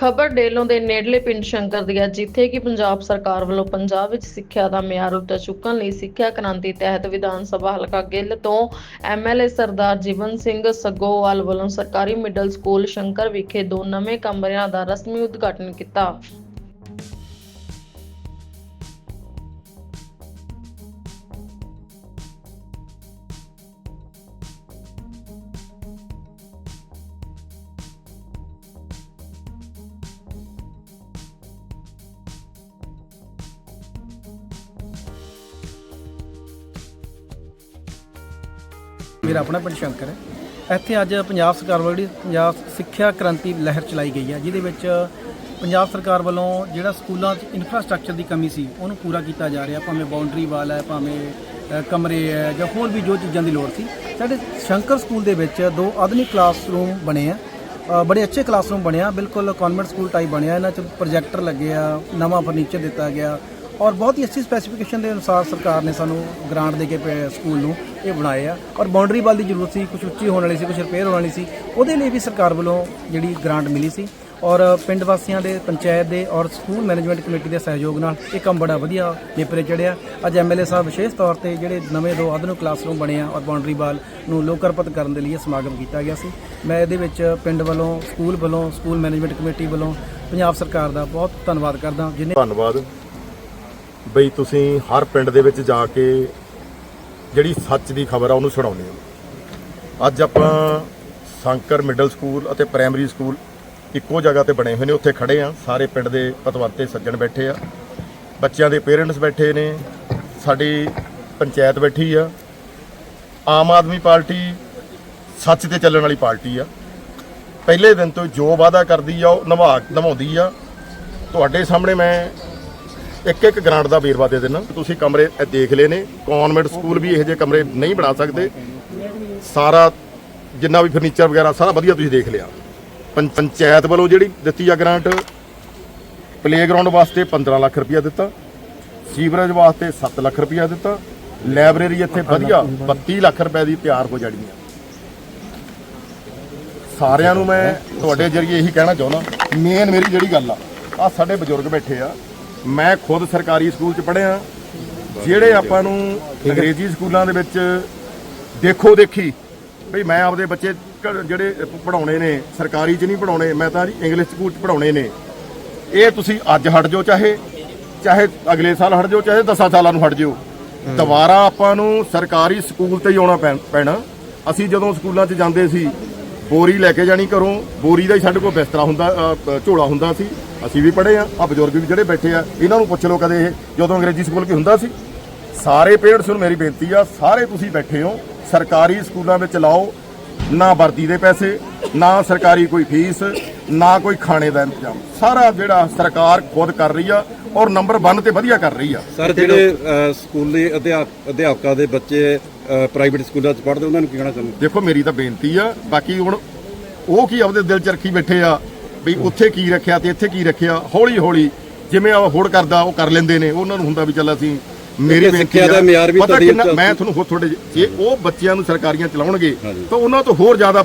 ਖਬਰ ਡੇਲੋਂ ਦੇ ਨੇੜਲੇ ਪਿੰਡ ਸ਼ੰਕਰ ਦੀ ਹੈ, ਜਿੱਥੇ ਕਿ ਪੰਜਾਬ ਸਰਕਾਰ ਵੱਲੋਂ ਪੰਜਾਬ ਵਿੱਚ ਸਿੱਖਿਆ ਦਾ ਮਿਆਰ ਉੱਚਾ ਚੁੱਕਣ ਲਈ ਸਿੱਖਿਆ ਕ੍ਰਾਂਤੀ ਤਹਿਤ ਵਿਧਾਨ ਸਭਾ ਹਲਕਾ ਗਿੱਲ ਤੋਂ ਐਮਐਲਏ ਸਰਦਾਰ ਜੀਵਨ ਸਿੰਘ ਸੱਗੋਵਾਲ ਵੱਲੋਂ ਸਰਕਾਰੀ ਮਿਡਲ ਸਕੂਲ ਸ਼ੰਕਰ ਵਿਖੇ ਦੋ ਨਵੇਂ ਕਮਰਿਆਂ ਦਾ ਰਸਮੀ ਉਦਘਾਟਨ ਕੀਤਾ। ਮੇਰਾ ਆਪਣਾ ਪਿੰਡ ਸ਼ੰਕਰ ਹੈ। ਇੱਥੇ ਅੱਜ ਪੰਜਾਬ ਸਰਕਾਰ ਵੱਲੋਂ ਜਿਹੜੀ ਪੰਜਾਬ ਸਿੱਖਿਆ ਕ੍ਰਾਂਤੀ ਲਹਿਰ ਚਲਾਈ ਗਈ ਹੈ, ਜਿਹਦੇ ਵਿੱਚ ਪੰਜਾਬ ਸਰਕਾਰ ਵੱਲੋਂ ਜਿਹੜਾ ਸਕੂਲਾਂ 'ਚ ਇਨਫਰਾਸਟ੍ਰਕਚਰ ਦੀ ਕਮੀ ਸੀ, ਉਹਨੂੰ ਪੂਰਾ ਕੀਤਾ ਜਾ ਰਿਹਾ, ਭਾਵੇਂ ਬਾਉਂਡਰੀ ਵਾਲ ਹੈ, ਭਾਵੇਂ ਕਮਰੇ ਹੈ ਜਾਂ ਹੋਰ ਵੀ ਜੋ ਚੀਜ਼ਾਂ ਦੀ ਲੋੜ ਸੀ। ਸਾਡੇ ਸ਼ੰਕਰ ਸਕੂਲ ਦੇ ਵਿੱਚ ਦੋ ਆਧੁਨਿਕ ਕਲਾਸਰੂਮ ਬਣੇ ਆ ਬੜੇ ਅੱਛੇ ਕਲਾਸਰੂਮ ਬਣਿਆ ਬਿਲਕੁਲ ਕਨਵੈਂਟ ਸਕੂਲ ਟਾਈਪ ਬਣਿਆ ਇਹਨਾਂ 'ਚ ਪ੍ਰੋਜੈਕਟਰ ਲੱਗੇ ਆ, ਨਵਾਂ ਫਰਨੀਚਰ ਦਿੱਤਾ ਗਿਆ ਔਰ ਬਹੁਤ ਹੀ ਅੱਛੀ ਸਪੈਸੀਫਿਕੇਸ਼ਨ ਦੇ ਅਨੁਸਾਰ ਸਰਕਾਰ ਨੇ ਸਾਨੂੰ ਗ੍ਰਾਂਟ ਦੇ ਕੇ ਪਏ ਸਕੂਲ ਨੂੰ ਇਹ ਬਣਾਏ ਆ। ਔਰ ਬਾਉਂਡਰੀ ਵਾਲ ਦੀ ਜ਼ਰੂਰਤ ਸੀ ਕੁਝ ਉੱਚੀ ਹੋਣ ਵਾਲੀ ਸੀ ਕੁਝ ਰਿਪੇਅਰ ਹੋਣ ਵਾਲੀ ਸੀ, ਉਹਦੇ ਲਈ ਵੀ ਸਰਕਾਰ ਵੱਲੋਂ ਜਿਹੜੀ ਗ੍ਰਾਂਟ ਮਿਲੀ ਸੀ। ਔਰ ਪਿੰਡ ਵਾਸੀਆਂ ਦੇ, ਪੰਚਾਇਤ ਦੇ ਔਰ ਸਕੂਲ ਮੈਨੇਜਮੈਂਟ ਕਮੇਟੀ ਦੇ ਸਹਿਯੋਗ ਨਾਲ ਇਹ ਕੰਮ ਬੜਾ ਵਧੀਆ ਨੇਪਰੇ ਚੜਿਆ। ਅੱਜ ਐਮਐਲਏ ਸਾਹਿਬ ਵਿਸ਼ੇਸ਼ ਤੌਰ ਤੇ ਜਿਹੜੇ ਨਵੇਂ ਦੋ ਆਧੁਨਿਕ ਕਲਾਸਰੂਮ ਬਣੇ ਆ ਔਰ ਬਾਉਂਡਰੀ ਵਾਲ ਨੂੰ ਲੋਕਰਪਤ ਕਰਨ ਦੇ ਲਈ ਇਹ ਸਮਾਗਮ ਕੀਤਾ ਗਿਆ ਸੀ। ਮੈਂ ਇਹਦੇ ਵਿੱਚ ਪਿੰਡ ਵੱਲੋਂ ਸਕੂਲ ਵੱਲੋਂ ਸਕੂਲ ਮੈਨੇਜਮੈਂਟ ਕਮੇਟੀ ਵੱਲੋਂ ਪੰਜਾਬ ਸਰਕਾਰ ਦਾ ਬਹੁਤ ਧੰਨਵਾਦ ਕਰਦਾ, ਜਿਨੇ ਧੰਨਵਾਦ। ਬਈ ਤੁਸੀਂ ਹਰ ਪਿੰਡ ਦੇ ਵਿੱਚ ਜਾ ਕੇ ਜਿਹੜੀ ਸੱਚ ਦੀ ਖਬਰ ਆ ਉਹਨੂੰ ਸੁਣਾਉਂਦੇ ਹੋ। ਅੱਜ ਆਪਾਂ ਸੰਕਰ ਮਿਡਲ ਸਕੂਲ ਅਤੇ ਪ੍ਰਾਇਮਰੀ ਸਕੂਲ ਇੱਕੋ ਜਗ੍ਹਾ ਤੇ ਬਣੇ ਹੋਏ ਨੇ, ਉੱਥੇ ਖੜੇ ਆ ਸਾਰੇ ਪਿੰਡ ਦੇ ਪਤਵੰਤੇ ਸੱਜਣ ਬੈਠੇ ਆ। ਬੱਚਿਆਂ ਦੇ ਪੇਰੈਂਟਸ ਬੈਠੇ ਨੇ। ਸਾਡੀ ਪੰਚਾਇਤ ਬੈਠੀ ਆ। ਆਮ ਆਦਮੀ ਪਾਰਟੀ ਸੱਚ ਤੇ ਚੱਲਣ ਵਾਲੀ ਪਾਰਟੀ ਆ। ਪਹਿਲੇ ਦਿਨ ਤੋਂ ਜੋ ਵਾਅਦਾ ਕਰਦੀ ਆ, ਉਹ ਨਿਭਾ ਨਿਭਾਉਂਦੀ ਆ। ਤੁਹਾਡੇ ਸਾਹਮਣੇ ਮੈਂ ਇੱਕ ਇੱਕ ਗ੍ਰਾਂਟ ਦਾ ਵੇਰਵਾ ਦੇ ਦੇਣਾ। ਤੁਸੀਂ ਕਮਰੇ ਇਹ ਦੇਖ ਲਏ ਨੇ। ਕਨਵੈਂਟ ਸਕੂਲ ਵੀ ਇਹੋ ਜਿਹੇ ਕਮਰੇ ਨਹੀਂ ਬਣਾ ਸਕਦੇ। ਸਾਰਾ ਜਿੰਨਾ ਵੀ ਫਰਨੀਚਰ ਵਗੈਰਾ ਸਾਰਾ ਵਧੀਆ ਤੁਸੀਂ ਦੇਖ ਲਿਆ। ਪੰਚਾਇਤ ਵੱਲੋਂ ਜਿਹੜੀ ਦਿੱਤੀ ਆ ਗ੍ਰਾਂਟ ਪਲੇਗਰਾਉਂਡ ਵਾਸਤੇ 15 ਲੱਖ ਰੁਪਇਆ ਦਿੱਤਾ। ਸੀਵਰੇਜ ਵਾਸਤੇ 7 ਲੱਖ ਰੁਪਇਆ ਦਿੱਤਾ। ਲਾਇਬ੍ਰੇਰੀ ਇੱਥੇ ਵਧੀਆ 32 ਲੱਖ ਰੁਪਏ ਦੀ ਤਿਆਰ ਹੋ ਜਾਣੀ ਹੈ ਸਾਰਿਆਂ ਨੂੰ ਮੈਂ ਤੁਹਾਡੇ ਜਰੀਏ ਇਹੀ ਕਹਿਣਾ ਚਾਹੁੰਦਾ। ਮੇਨ ਮੇਰੀ ਜਿਹੜੀ ਗੱਲ ਆ ਆ ਸਾਡੇ ਬਜ਼ੁਰਗ ਬੈਠੇ ਆ। ਮੈਂ ਖੁਦ ਸਰਕਾਰੀ ਸਕੂਲ ਚ ਪੜ੍ਹਿਆ। ਜਿਹੜੇ ਆਪਾਂ ਨੂੰ ਅੰਗਰੇਜ਼ੀ ਸਕੂਲਾਂ ਦੇ ਵਿੱਚ ਦੇਖੋ ਦੇਖੀ ਬਈ ਮੈਂ ਆਪਦੇ ਬੱਚੇ ਜਿਹੜੇ ਪੜਾਉਣੇ ਨੇ ਸਰਕਾਰੀ ਚ ਨਹੀਂ ਪੜਾਉਣੇ ਮੈਂ ਤਾਂ ਜੀ ਇੰਗਲਿਸ਼ ਸਕੂਲ ਚ ਪੜਾਉਣੇ ਨੇ। ਇਹ ਤੁਸੀਂ ਅੱਜ ਹਟ ਜਾਓ ਚਾਹੇ ਚਾਹੇ ਅਗਲੇ ਸਾਲ ਹਟ ਜਾਓ ਚਾਹੇ 10 ਸਾਲਾਂ ਨੂੰ ਹਟ ਜਾਓ। ਦੁਬਾਰਾ ਆਪਾਂ ਨੂੰ ਸਰਕਾਰੀ ਸਕੂਲ ਤੇ ਹੀ ਆਉਣਾ ਪੈਣ- ਅਸੀਂ ਜਦੋਂ ਸਕੂਲਾਂ 'ਚ ਜਾਂਦੇ ਸੀ ਬੋਰੀ ਲੈ ਕੇ ਜਾਣੀ ਘਰੋਂ ਬੋਰੀ ਦਾ ਹੀ ਸਾਡੇ ਕੋਲ ਬਿਸਤਰਾ ਹੁੰਦਾ ਝੋਲਾ ਹੁੰਦਾ ਸੀ। ਅਸੀਂ ਵੀ ਪੜ੍ਹੇ ਆ ਆ ਬਜ਼ੁਰਗ ਵੀ ਜਿਹੜੇ ਬੈਠੇ ਆ ਇਹਨਾਂ ਨੂੰ ਪੁੱਛ ਲਓ ਕਦੇ ਇਹ ਜਦੋਂ ਅੰਗਰੇਜ਼ੀ ਸਕੂਲ ਕੀ ਹੁੰਦਾ ਸੀ? ਸਾਰੇ ਪੇਰੈਂਟਸ ਨੂੰ ਮੇਰੀ ਬੇਨਤੀ ਆ ਸਾਰੇ ਤੁਸੀਂ ਬੈਠੇ ਹੋ ਸਰਕਾਰੀ ਸਕੂਲਾਂ ਵਿੱਚ ਲਾਓ ਨਾ ਵਰਦੀ ਦੇ ਪੈਸੇ ਨਾ ਸਰਕਾਰੀ ਕੋਈ ਫੀਸ ਨਾ ਕੋਈ ਖਾਣੇ ਦਾ ਇੰਤਜ਼ਾਮ। ਸਾਰਾ ਜਿਹੜਾ ਸਰਕਾਰ ਖੁਦ ਕਰ ਰਹੀ ਆ ਔਰ ਨੰਬਰ 1 ਤੇ ਵਧੀਆ ਕਰ ਰਹੀ ਆ। ਸਰ ਜਿਹੜੇ ਸਕੂਲੀ ਅਧਿਆਪ ਅਧਿਆਪਕਾਂ ਦੇ ਬੱਚੇ ਪ੍ਰਾਈਵੇਟ ਸਕੂਲਾਂ 'ਚ ਪੜ੍ਹਦੇ ਉਹਨਾਂ ਨੂੰ ਕੀ ਕਹਿਣਾ ਚਾਹੁੰਦੇ? ਦੇਖੋ ਮੇਰੀ ਤਾਂ ਬੇਨਤੀ ਆ ਬਾਕੀ ਹੁਣ ਉਹ ਕੀ ਆਪਦੇ ਦਿਲ 'ਚ ਰੱਖੀ ਬੈਠੇ ਆ ਵੀ ਉੱਥੇ ਕੀ ਰੱਖਿਆ ਤੇ ਇੱਥੇ ਕੀ ਰੱਖਿਆ ਹੌਲੀ ਹੌਲੀ ਜਿਵੇਂ ਆ ਹੋੜ ਕਰਦਾ ਉਹ ਕਰ ਲੈਂਦੇ ਨੇ। ਉਹਨਾਂ ਨੂੰ ਹੁੰਦਾ ਵੀ ਚੱਲ ਅਸੀਂ ਮੇਰੀ ਬੇਨਤੀ ਦਾ ਮਿਆਰ ਵੀ ਇੱਕ- ਮੈਂ ਤੁਹਾਨੂੰ ਹੋਰ ਤੁਹਾਡੇ ਜੇ ਉਹ ਬੱਚਿਆਂ ਨੂੰ ਸਰਕਾਰੀਆਂ ਚਲਾਉਣਗੇ। ਤਾਂ ਉਹਨਾਂ ਤੋਂ ਹੋਰ ਜ਼ਿਆਦਾ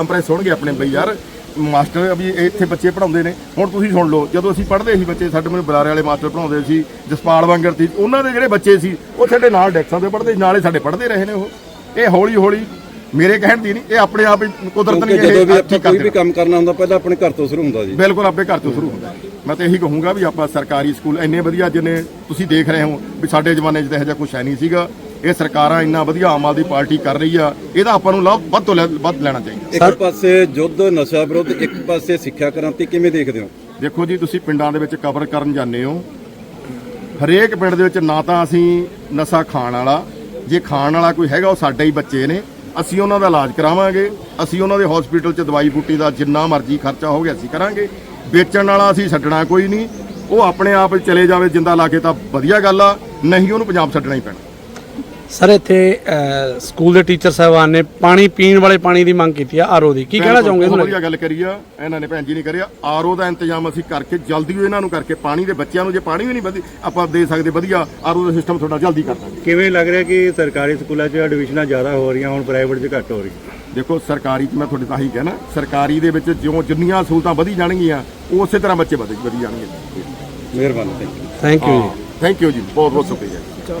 ਇੰਪ੍ਰੈਸ ਹੋਣਗੇ ਆਪਣੇ ਬਈ ਯਾਰ। ਮਾਸਟਰ ਵੀ ਇੱਥੇ ਬੱਚੇ ਪੜਾਉਂਦੇ ਨੇ। ਹੁਣ ਤੁਸੀਂ ਸੁਣ ਲਓ ਜਦੋਂ ਅਸੀਂ ਪੜ੍ਹਦੇ ਸੀ ਬੱਚੇ ਸਾਡੇ ਮੈਨੂੰ ਬੁਲਾਰੇ ਵਾਲੇ ਮਾਸਟਰ ਪੜਾਉਂਦੇ ਸੀ ਜਸਪਾਲ ਵਾਂਗਰ ਸੀ ਉਹਨਾਂ ਦੇ ਜਿਹੜੇ ਬੱਚੇ ਸੀ ਉਹ ਸਾਡੇ ਨਾਲ ਡੈਕਸਾਂ ਤੇ ਪੜ੍ਹਦੇ ਨਾਲੇ ਸਾਡੇ ਪੜ੍ਹਦੇ ਰਹੇ ਨੇ ਉਹ। ਇਹ ਹੌਲੀ ਹੌਲੀ ਮੇਰੇ ਕਹਿਣ ਦੀ ਨਹੀਂ ਇਹ ਆਪਣੇ ਆਪ ਹੀ ਕੁਦਰਤ ਨੇ ਜਦੋਂ ਵੀ ਇਹ ਆਪਾਂ ਕੋਈ ਵੀ ਕੰਮ ਕਰਨਾ ਹੁੰਦਾ ਪਹਿਲਾਂ ਆਪਣੇ ਘਰ ਤੋਂ ਸ਼ੁਰੂ ਹੁੰਦਾ ਜੀ। ਬਿਲਕੁਲ ਆਪਣੇ ਘਰ ਤੋਂ ਸ਼ੁਰੂ ਹੁੰਦਾ। ਮੈਂ ਤਾਂ ਇਹੀ ਕਹੂੰਗਾ ਵੀ ਆਪਾਂ ਸਰਕਾਰੀ ਸਕੂਲ ਇੰਨੇ ਵਧੀਆ ਜਿਨੇ ਤੁਸੀਂ ਦੇਖ ਰਹੇ ਹੋ ਵੀ ਸਾਡੇ ਜ਼ਮਾਨੇ 'ਚ ਤਾਂ ਇਹੋ ਜਿਹਾ ਕੁਝ ਹੈ ਨਹੀਂ ਸੀਗਾ। ਇਹ ਸਰਕਾਰਾਂ ਇੰਨਾ ਵਧੀਆ ਆਮ ਆਦਮੀ ਪਾਰਟੀ ਕਰ ਰਹੀ ਆ ਇਹਦਾ ਆਪਾਂ ਨੂੰ ਲਾਭ ਵੱਧ ਤੋਂ ਲੈ- ਵੱਧ ਲੈਣਾ ਚਾਹੀਦਾ। ਇੱਕ ਪਾਸੇ ਯੁੱਧ ਨਸ਼ਾ ਵਿਰੋਧ ਇੱਕ ਪਾਸੇ ਸਿੱਖਿਆ ਕ੍ਰਾਂਤੀ ਕਿਵੇਂ ਦੇਖਦੇ ਹੋ? ਦੇਖੋ ਜੀ ਤੁਸੀਂ ਪਿੰਡਾਂ ਦੇ ਵਿੱਚ ਕਵਰ ਕਰਨ ਜਾਂਦੇ ਹੋ। ਹਰੇਕ ਪਿੰਡ ਦੇ ਵਿੱਚ ਨਾ ਤਾਂ ਅਸੀਂ ਨਸ਼ਾ ਖਾਣ ਵਾਲਾ ਜੇ ਖਾਣ ਵਾਲਾ ਕੋਈ ਹੈਗਾ ਉਹ ਸਾਡੇ ਹੀ ਬੱਚੇ ਨੇ। ਅਸੀਂ ਉਹਨਾਂ ਦਾ ਇਲਾਜ ਕਰਾਵਾਂਗੇ, ਅਸੀਂ ਉਹਨਾਂ ਦੇ ਹਸਪੀਟਲ 'ਚ ਦਵਾਈ ਬੂਟੀ ਦਾ ਜਿੰਨਾ ਮਰਜ਼ੀ ਖਰਚਾ ਹੋ ਗਿਆ ਅਸੀਂ ਕਰਾਂਗੇ। ਵੇਚਣ ਵਾਲਾ ਅਸੀਂ ਛੱਡਣਾ ਕੋਈ ਨਹੀਂ, ਉਹ ਆਪਣੇ ਆਪ ਚਲੇ ਜਾਵੇ ਜਿੰਦਾ ਲਾ ਕੇ ਤਾਂ ਵਧੀਆ ਗੱਲ ਆ, ਨਹੀਂ ਉਹਨੂੰ ਪੰਜਾਬ ਛੱਡਣਾ ਹੀ ਪੈਣਾ। ਸਰ ਇੱਥੇ ਸਕੂਲ ਦੇ ਟੀਚਰ ਸਾਹਿਬਾਨ ਨੇ ਪਾਣੀ ਪੀਣ ਵਾਲੇ ਪਾਣੀ ਦੀ ਮੰਗ ਕੀਤੀ ਆ ਆਰਓ ਦੀ। ਕੀ ਕਹਿਣਾ ਚਾਹੋਗੇ ਬਹੁਤ ਵਧੀਆ ਗੱਲ ਕਰੀ ਆ ਇਹਨਾਂ ਨੇ ਭੈਣ ਜੀ ਨਹੀਂ ਕਰਿਆ। ਆਰਓ ਦਾ ਇੰਤਜ਼ਾਮ ਅਸੀਂ ਕਰਕੇ ਜਲਦੀ ਉਹ ਇਹਨਾਂ ਨੂੰ ਕਰਕੇ ਪਾਣੀ ਦੇ ਬੱਚਿਆਂ ਨੂੰ ਜੇ ਪਾਣੀ ਵੀ ਨਹੀਂ ਵਧੀ ਆਪਾਂ ਦੇ ਸਕਦੇ ਵਧੀਆ ਆਰਓ ਦਾ ਸਿਸਟਮ ਤੁਹਾਡਾ ਜਲਦੀ ਕਰ ਦਾਂਗੇ। ਕਿਵੇਂ ਲੱਗ ਰਿਹਾ ਕਿ ਸਰਕਾਰੀ ਸਕੂਲਾਂ 'ਚ ਐਡਮਿਸ਼ਨਾਂ ਜ਼ਿਆਦਾ ਹੋ ਰਹੀਆਂ ਹੁਣ ਪ੍ਰਾਈਵੇਟ 'ਚ ਘੱਟ ਹੋ ਰਹੀਆਂ? ਦੇਖੋ ਸਰਕਾਰੀ 'ਚ ਮੈਂ ਤੁਹਾਡੇ ਤਾਂ ਹੀ ਕਹਿਣਾ ਸਰਕਾਰੀ ਦੇ ਵਿੱਚ ਜਿਉਂ ਜਿੰਨੀਆਂ ਸਹੂਲਤਾਂ ਵਧੀ ਜਾਣਗੀਆਂ ਉਸੇ ਤਰ੍ਹਾਂ ਬੱਚੇ ਵਧੀ ਵਧੀ ਜਾਣਗੇ। ਮਿਹਰਬਾਨੀ ਥੈਂਕ ਯੂ ਥੈਂਕ ਯੂ ਜੀ। ਬਹੁਤ ਬਹੁਤ ਸ਼ੁਕਰੀਆ। ਚਲੋ।